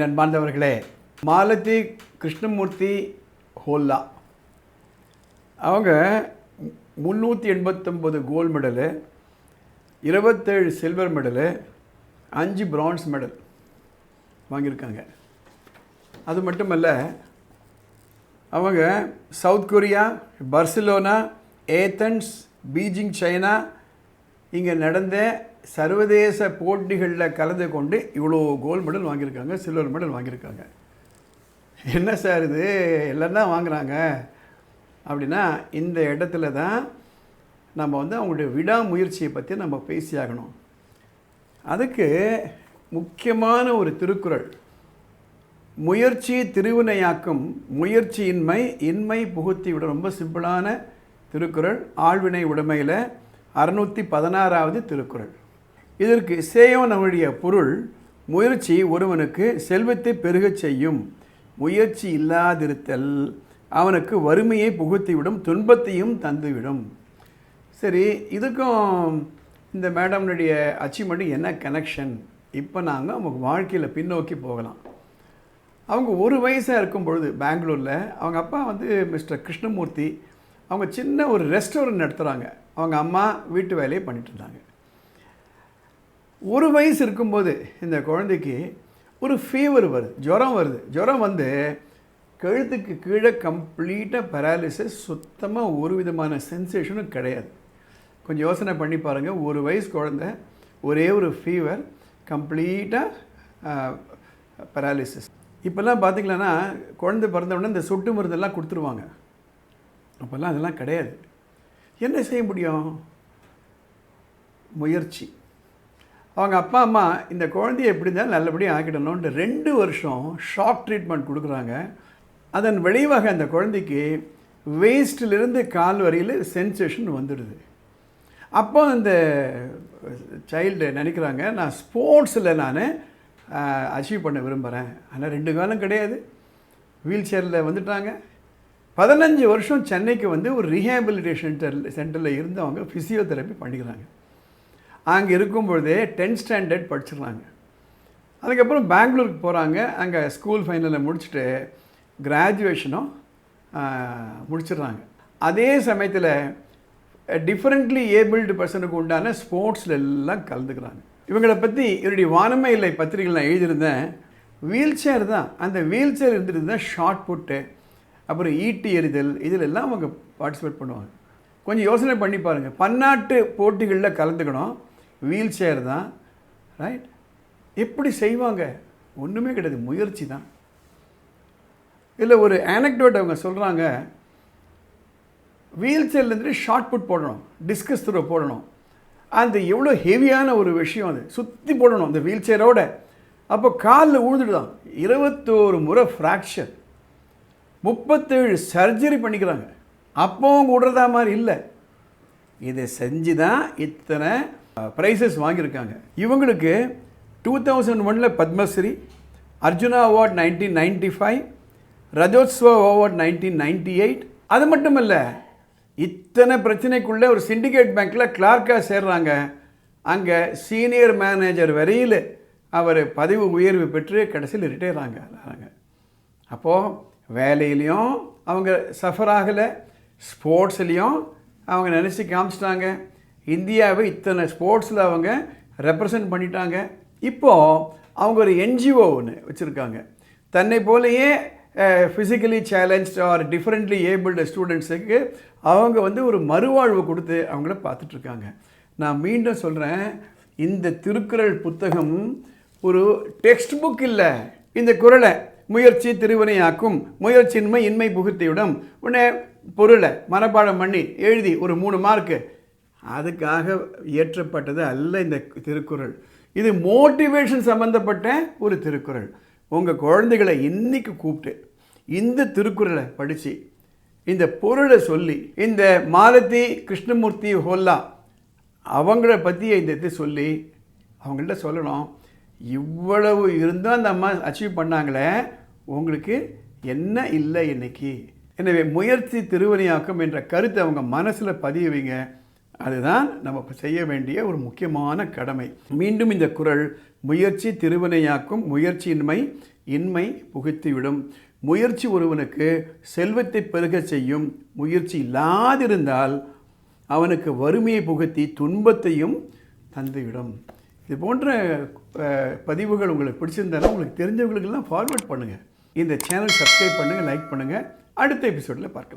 என் அன்பார்ந்தவர்களே மாலதி கிருஷ்ணமூர்த்தி ஹோல்லா. அவங்க முந்நூற்றி எண்பத்தொம்பது கோல்டு மெடலு இருபத்தேழு சில்வர் மெடலு அஞ்சு பிரான்ஸ் மெடல் வாங்கியிருக்காங்க. அது மட்டுமல்ல அவங்க South Korea Barcelona Athens Beijing China இங்கே நடந்த சர்வதேச போட்டிகளில் கலந்து கொண்டு இவ்வளோ கோல்டு மெடல் வாங்கியிருக்காங்க சில்வர் மெடல் வாங்கியிருக்காங்க. என்ன சார் இது? எல்லாம் தான் வாங்குறாங்க. அப்படின்னா இந்த இடத்துல தான் நம்ம வந்து அவங்களுடைய விடாமுயற்சியை பற்றி நம்ம பேசியாகணும் அதுக்கு முக்கியமான ஒரு திருக்குறள் முயற்சி திருவினையாக்கும் முயற்சியின்மை இன்மை புகுத்தி விட ரொம்ப சிம்பிளான திருக்குறள் ஆழ்வினை உடைமையில் அறுநூற்றி பதினாறாவது திருக்குறள். இதற்கு சேயோனவழிய பொருள் முயற்சி ஒருவனுக்கு செல்வத்தை பெருகச் செய்யும். முயற்சி இல்லாதிருத்தல் அவனுக்கு வறுமையை புகுத்திவிடும் துன்பத்தையும் தந்துவிடும். சரி இதுக்கும் இந்த மேடம்னுடைய அச்சீவ்மெண்ட்டு என்ன கனெக்ஷன் இப்போ நாங்கள் அவங்க வாழ்க்கையில் பின்னோக்கி போகலாம். அவங்க ஒரு வயசாக இருக்கும் பொழுது பெங்களூரில் அவங்க அப்பா வந்து மிஸ்டர் கிருஷ்ணமூர்த்தி அவங்க சின்ன ஒரு ரெஸ்டாரண்ட் நடத்துகிறாங்க அவங்க அம்மா வீட்டு வேலையை பண்ணிட்டு இருந்தாங்க. ஒரு வயசு இருக்கும்போது இந்த குழந்தைக்கு ஒரு ஃபீவர் வருது. ஜுரம் வருது. ஜுரம் வந்து கழுத்துக்கு கீழே கம்ப்ளீட்டாக பேராலிசிஸ் சுத்தமாக ஒரு விதமான சென்சேஷனும் கிடையாது. கொஞ்சம் யோசனை பண்ணி பாருங்கள் ஒரு வயசு குழந்த ஒரே ஒரு ஃபீவர் கம்ப்ளீட்டாக பேராலிசிஸ் இப்போல்லாம் பார்த்திங்களன்னா குழந்தை பிறந்த உடனே இந்த சொட்டு மருந்தெல்லாம் கொடுத்துருவாங்க. அப்போல்லாம் அதெல்லாம் கிடையாது. என்ன செய்ய முடியும்? முயற்சி. அவங்க அப்பா அம்மா இந்த குழந்தைய எப்படி இருந்தாலும் நல்லபடியாக ஆக்கிடணும்ன்ட்டு ரெண்டு வருஷம் ஷாக் ட்ரீட்மெண்ட் கொடுக்குறாங்க. அதன் விளைவாக அந்த குழந்தைக்கு வேஸ்ட்டிலிருந்து கால் வரையில் சென்சேஷன் வந்துடுது. அப்போ அந்த சைல்டு நினைக்கிறாங்க நான் ஸ்போர்ட்ஸில் நான் அச்சீவ் பண்ண விரும்புகிறேன் ஆனால் ரெண்டு காலம் கிடையாது. வீல் சேரில் வந்துட்டாங்க. பதினஞ்சு வருஷம் சென்னைக்கு வந்து ஒரு ரீஹேபிலிட்டேஷன் சென்டரில் இருந்து அவங்க ஃபிசியோதெரப்பி பண்ணிக்கிறாங்க. அங்கே இருக்கும்பொழுதே டென்த் ஸ்டாண்டர்ட் படிச்சிடுறாங்க. அதுக்கப்புறம் பெங்களூருக்கு போகிறாங்க அங்கே ஸ்கூல் ஃபைனலில் முடிச்சுட்டு கிராஜுவேஷனும் முடிச்சிடுறாங்க. அதே சமயத்தில் டிஃப்ரெண்ட்லி ஏபிள்டு பர்சனுக்கு உண்டான ஸ்போர்ட்ஸில் எல்லாம் கலந்துக்கிறாங்க. இவங்களை பற்றி இவருடைய வானமை இல்லை பத்திரிகைகள் நான் எழுதியிருந்தேன். வீல் சேர் தான். அந்த வீல் சேர் இருந்துட்டு தான் ஷார்ட் புட்டு அப்புறம் ஈட்டி எறிதல் இதில் எல்லாம் அவங்க பார்ட்டிசிபேட் பண்ணுவாங்க. கொஞ்சம் யோசனை பண்ணி பாருங்கள் பன்னாட்டு போட்டிகளில் கலந்துக்கணும். வீல் சேர் தான் ரைட் எப்படி செய்வாங்க? ஒன்றுமே கிடையாது. முயற்சி தான். இல்லை ஒரு ஆனக்டோட் அவங்க சொல்கிறாங்க வீல் சேர்லேருந்து ஷார்ட் புட் போடணும். டிஸ்கஸ் த்ரோ போடணும். அந்த எவ்வளோ ஹெவியான ஒரு விஷயம் அது. சுற்றி போடணும் அந்த வீல் சேரோட அப்போ காலில் உழுதுடுதான் இருபத்தோரு முறை ஃப்ராக்சர் முப்பத்தேழு சர்ஜரி பண்ணிக்கிறாங்க. அப்போவும் விடுறதா மாதிரி இல்லை. இதை செஞ்சு தான் இத்தனை ப்ரைஸஸ் வாங்கியிருக்காங்க. இவங்களுக்கு டூ தௌசண்ட் ஒனில் Padmashri Arjuna award nineteen ninety five Rajyotsava award nineteen ninety eight அது மட்டும் இல்லை இத்தனை பிரச்சனைக்குள்ளே ஒரு சிண்டிகேட் பேங்க்கில் கிளார்க்காக சேர்றாங்க. அங்கே சீனியர் மேனேஜர் வரையில் அவர் பதவி உயர்வு பெற்று கடைசியில் ரிட்டையர் ஆகிறாங்க. அப்போது வேலையிலையும் அவங்க சஃபர் ஆகலை ஸ்போர்ட்ஸ்லேயும் அவங்க நினச்சி காமிச்சிட்டாங்க. இந்தியாவை இத்தனை ஸ்போர்ட்ஸில் அவங்க ரெப்ரசன்ட் பண்ணிட்டாங்க. இப்போது அவங்க ஒரு என்ஜிஓ ஒன்று வச்சுருக்காங்க. தன்னை போலேயே physically challenge or differently abled ஸ்டூடெண்ட்ஸுக்கு அவங்க வந்து ஒரு மறுவாழ்வு கொடுத்து அவங்கள பார்த்துட்ருக்காங்க. நான் மீண்டும் சொல்கிறேன் இந்த திருக்குறள் புத்தகம் ஒரு டெக்ஸ்ட் புக் இல்லை இந்த குரலை முயற்சி திருவினையாக்கும் முயற்சியின்மை இன்மை புகுத்திவிடும். உடனே பொருளை மனப்பாடம் பண்ணி எழுதி ஒரு மூணு மார்க்கு. அதுக்காக இயற்றப்பட்டது அல்ல இந்த திருக்குறள். இது மோட்டிவேஷன் சம்மந்தப்பட்ட ஒரு திருக்குறள். உங்கள் குழந்தைகளை இன்னைக்கு கூப்பிட்டு இந்த திருக்குறளை படித்து இந்த பொருளை சொல்லி இந்த மாலதி கிருஷ்ணமூர்த்தி ஹோல்லா அவங்கள பற்றி இந்த இது சொல்லி அவங்கள்ட்ட சொல்லணும். இவ்வளவு இருந்தும் அந்த அம்மா அச்சீவ் பண்ணாங்களே உங்களுக்கு என்ன இல்லை இன்னைக்கு? எனவே முயற்சி திருவணியாக்கம் என்ற கருத்தை அவங்க மனசில் பதியுவீங்க அதுதான் நம்ம செய்ய வேண்டிய ஒரு முக்கியமான கடமை. மீண்டும் இந்த குரல் முயற்சி திருவினையாக்கும் முயற்சியின்மை இன்மை புகுத்திவிடும். முயற்சி ஒருவனுக்கு செல்வத்தை பெருகச் செய்யும். முயற்சி இல்லாதிருந்தால் அவனுக்கு வறுமையை புகுத்தி துன்பத்தையும் தந்துவிடும். இது போன்ற பதிவுகள் உங்களுக்கு பிடிச்சிருந்தாலும் உங்களுக்கு தெரிஞ்சவங்களுக்கெல்லாம் ஃபார்வர்ட் பண்ணுங்கள் இந்த சேனல் சப்ஸ்கிரைப் பண்ணுங்கள் லைக் பண்ணுங்கள் அடுத்த எபிசோடில் பார்க்கலாம்.